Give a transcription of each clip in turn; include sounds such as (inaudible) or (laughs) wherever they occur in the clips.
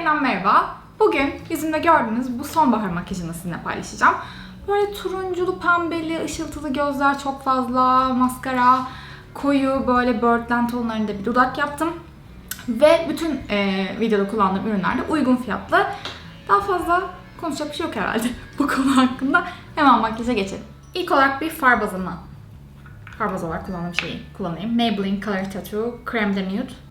yeniden merhaba. Bugün yüzümde gördüğünüz bu sonbahar makyajını sizinle paylaşacağım. Böyle turunculu, pembeli, ışıltılı gözler çok fazla, maskara, koyu böyle birdland tonlarında bir dudak yaptım. Ve bütün e, videoda kullandığım ürünler de uygun fiyatlı. Daha fazla konuşacak bir şey yok herhalde (laughs) bu konu hakkında. Hemen makyaja geçelim. İlk olarak bir far bazımı, far bazı olarak kullandığım şeyi kullanayım. Maybelline Color Tattoo Creme de Nude.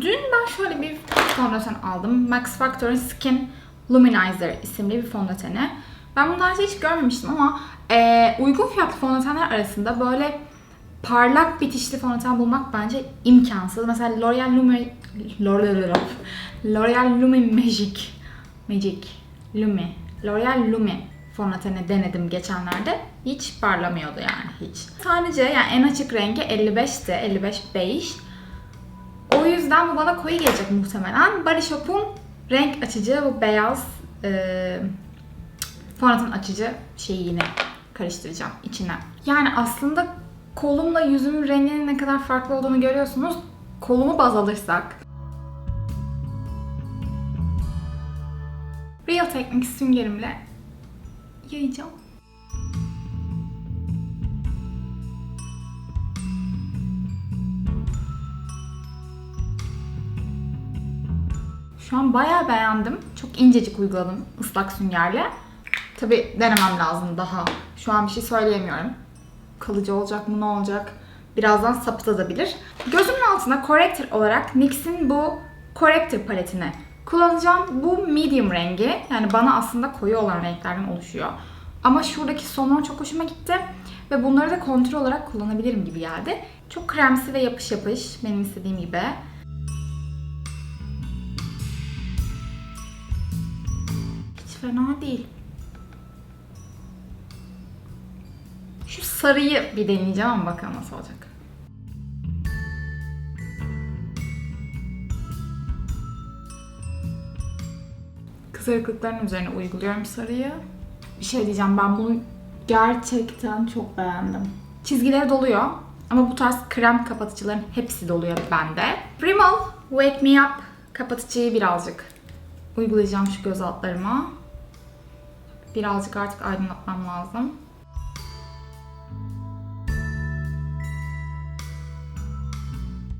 Dün ben şöyle bir fondöten aldım. Max Factor'ın Skin Luminizer isimli bir fondöteni. Ben bunu daha önce hiç görmemiştim ama e, uygun fiyatlı fondötenler arasında böyle parlak bitişli fondöten bulmak bence imkansız. Mesela L'Oreal Lumi L'Oreal Lumi Magic Magic Lumi L'Oreal Lumi fondöteni denedim geçenlerde. Hiç parlamıyordu yani hiç. Sadece yani en açık rengi 55'ti. 55 beige. O yüzden bu bana koyu gelecek muhtemelen. Body Shop'un renk açıcı bu beyaz e, fondöten açıcı şeyi yine karıştıracağım içine. Yani aslında kolumla yüzümün renginin ne kadar farklı olduğunu görüyorsunuz. Kolumu baz alırsak Real Techniques süngerimle yayacağım. Şu an bayağı beğendim. Çok incecik uyguladım ıslak süngerle. Tabi denemem lazım daha. Şu an bir şey söyleyemiyorum. Kalıcı olacak mı ne olacak? Birazdan sapıtabilir. Gözümün altına corrector olarak NYX'in bu corrector paletini kullanacağım. Bu medium rengi. Yani bana aslında koyu olan renklerden oluşuyor. Ama şuradaki sonlar çok hoşuma gitti. Ve bunları da kontrol olarak kullanabilirim gibi geldi. Çok kremsi ve yapış yapış. Benim istediğim gibi. Fena değil. Şu sarıyı bir deneyeceğim ama bakalım nasıl olacak. Kızarıklıkların üzerine uyguluyorum sarıyı. Bir şey diyeceğim ben bunu gerçekten çok beğendim. Çizgileri doluyor ama bu tarz krem kapatıcıların hepsi doluyor bende. Rimmel Wake Me Up kapatıcıyı birazcık uygulayacağım şu göz altlarıma. Birazcık artık aydınlatmam lazım.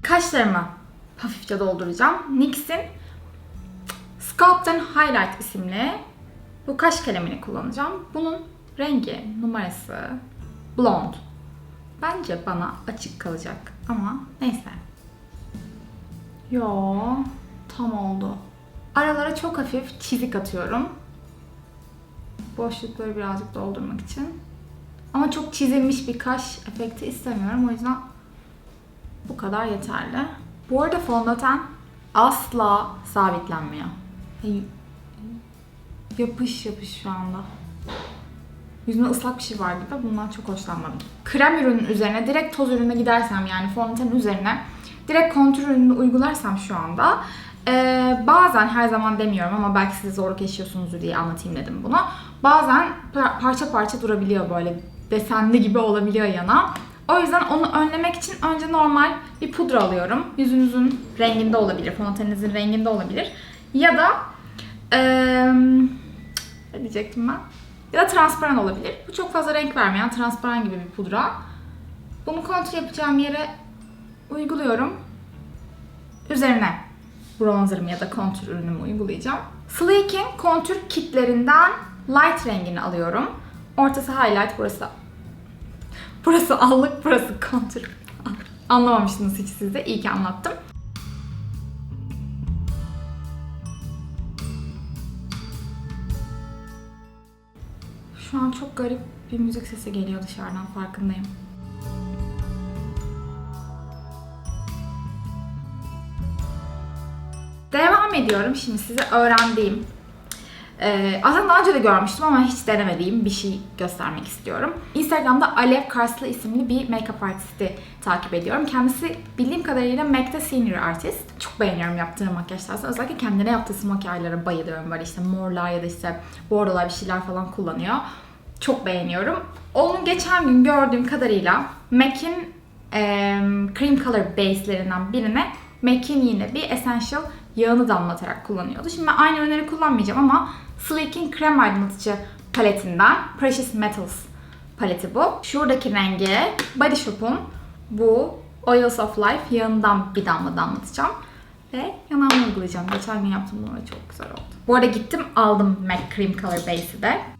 Kaşlarımı hafifçe dolduracağım. NYX'in Sculpt and Highlight isimli bu kaş kalemini kullanacağım. Bunun rengi, numarası blond. Bence bana açık kalacak ama neyse. Yo, tam oldu. Aralara çok hafif çizik atıyorum. Boşlukları birazcık doldurmak için. Ama çok çizilmiş bir kaş efekti istemiyorum. O yüzden bu kadar yeterli. Bu arada fondöten asla sabitlenmiyor. Yapış yapış şu anda. Yüzümde ıslak bir şey var gibi. Bundan çok hoşlanmadım. Krem ürünün üzerine direkt toz ürüne gidersem yani fondötenin üzerine direkt kontür ürününü uygularsam şu anda ee, bazen her zaman demiyorum ama belki siz zorluk yaşıyorsunuzdur diye anlatayım dedim bunu. Bazen par- parça parça durabiliyor böyle desenli gibi olabiliyor yana. O yüzden onu önlemek için önce normal bir pudra alıyorum. Yüzünüzün renginde olabilir, fondöteninizin renginde olabilir. Ya da ee, ne diyecektim ben? Ya da transparan olabilir. Bu çok fazla renk vermeyen transparan gibi bir pudra. Bunu kontrol yapacağım yere uyguluyorum. Üzerine bronzerımı ya da kontür ürünümü uygulayacağım. Sleek'in kontür kitlerinden light rengini alıyorum. Ortası highlight, burası Burası allık, burası kontür. (laughs) Anlamamıştınız hiç siz de. İyi ki anlattım. Şu an çok garip bir müzik sesi geliyor dışarıdan farkındayım. Ediyorum şimdi size öğrendiğim ee, aslında daha önce de görmüştüm ama hiç denemediğim bir şey göstermek istiyorum. Instagram'da Alev Karslı isimli bir make-up artisti takip ediyorum. Kendisi bildiğim kadarıyla MAC'de senior artist. Çok beğeniyorum yaptığı makyajlar. Özellikle kendine yaptığı makyajlara bayılıyorum. Böyle işte morlar ya da işte bordolar bir şeyler falan kullanıyor. Çok beğeniyorum. Onun geçen gün gördüğüm kadarıyla MAC'in e, cream color base'lerinden birine MAC'in yine bir Essential yağını damlatarak kullanıyordu. Şimdi ben aynı ürünleri kullanmayacağım ama Sleek'in krem aydınlatıcı paletinden Precious Metals paleti bu. Şuradaki rengi Body Shop'un bu Oils of Life yağından bir damla damlatacağım. Ve yanağıma uygulayacağım. Geçen gün yaptım bunu çok güzel oldu. Bu arada gittim aldım MAC Cream Color Base'i de.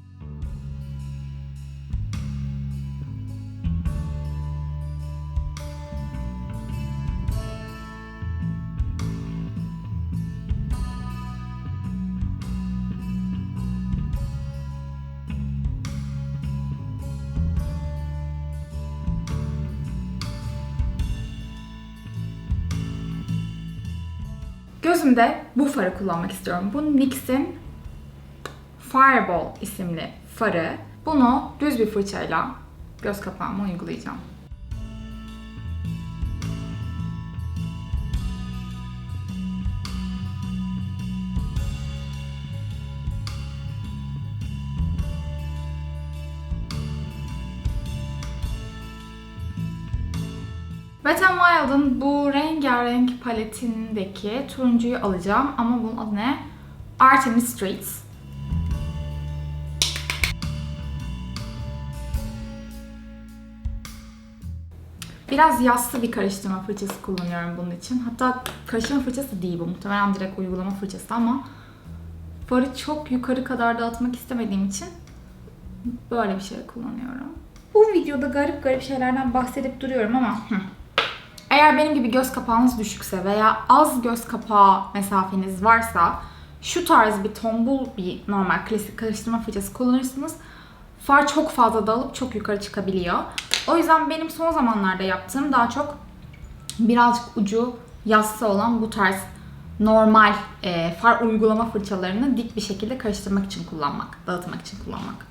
Gözümde bu farı kullanmak istiyorum. Bu NYX'in Fireball isimli farı. Bunu düz bir fırçayla göz kapağıma uygulayacağım. Wet n Wild'ın bu rengarenk paletindeki turuncuyu alacağım ama bunun adı ne? Artemis Streets. Biraz yassı bir karıştırma fırçası kullanıyorum bunun için. Hatta karıştırma fırçası değil bu. Muhtemelen direkt uygulama fırçası ama farı çok yukarı kadar dağıtmak istemediğim için böyle bir şey kullanıyorum. Bu videoda garip garip şeylerden bahsedip duruyorum ama. Eğer benim gibi göz kapağınız düşükse veya az göz kapağı mesafeniz varsa şu tarz bir tombul bir normal klasik karıştırma fırçası kullanırsınız. Far çok fazla dağılıp çok yukarı çıkabiliyor. O yüzden benim son zamanlarda yaptığım daha çok birazcık ucu yassı olan bu tarz normal e, far uygulama fırçalarını dik bir şekilde karıştırmak için kullanmak, dağıtmak için kullanmak.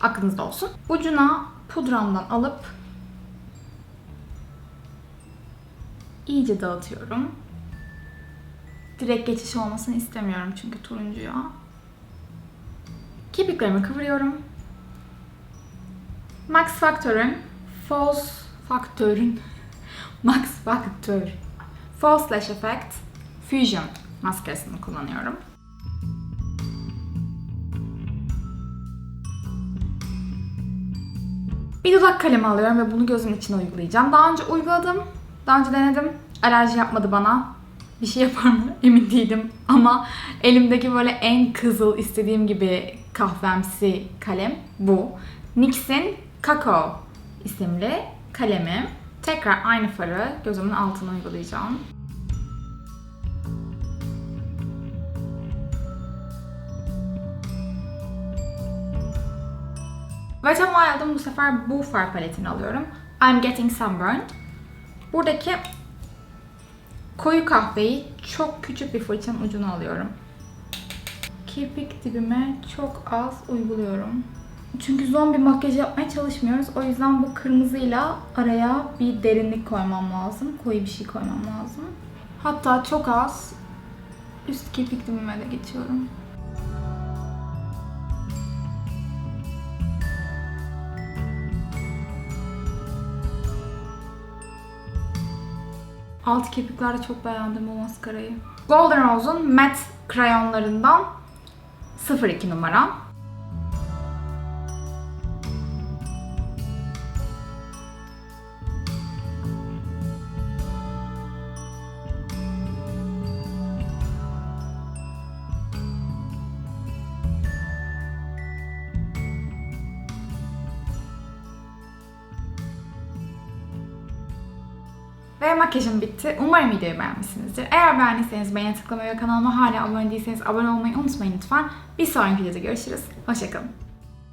Aklınızda olsun. Ucuna pudramdan alıp iyice dağıtıyorum. Direkt geçiş olmasını istemiyorum çünkü turuncuya. Kirpiklerimi kıvırıyorum. Max Factor'ın False Factor'ın (laughs) Max Factor False Lash Effect Fusion maskarasını kullanıyorum. Bir dudak kalemi alıyorum ve bunu gözümün içine uygulayacağım. Daha önce uyguladım. Daha önce denedim. Alerji yapmadı bana. Bir şey yapar mı (laughs) emin değilim. Ama elimdeki böyle en kızıl istediğim gibi kahvemsi kalem bu. NYX'in Kakao isimli kalemi. Tekrar aynı farı gözümün altına uygulayacağım. Wet n bu sefer bu far paletini alıyorum. I'm Getting Sunburned. Buradaki koyu kahveyi çok küçük bir fırçanın ucuna alıyorum. Kirpik dibime çok az uyguluyorum. Çünkü zombi makyaj yapmaya çalışmıyoruz. O yüzden bu kırmızıyla araya bir derinlik koymam lazım. Koyu bir şey koymam lazım. Hatta çok az üst kirpik dibime de geçiyorum. Alt kirpiklerde çok beğendim bu maskarayı. Golden Rose'un matte krayonlarından 02 numara. Ve makyajım bitti. Umarım videoyu beğenmişsinizdir. Eğer beğendiyseniz beğeni tıklamayı ve kanalıma hala abone değilseniz abone olmayı unutmayın lütfen. Bir sonraki videoda görüşürüz. Hoşçakalın.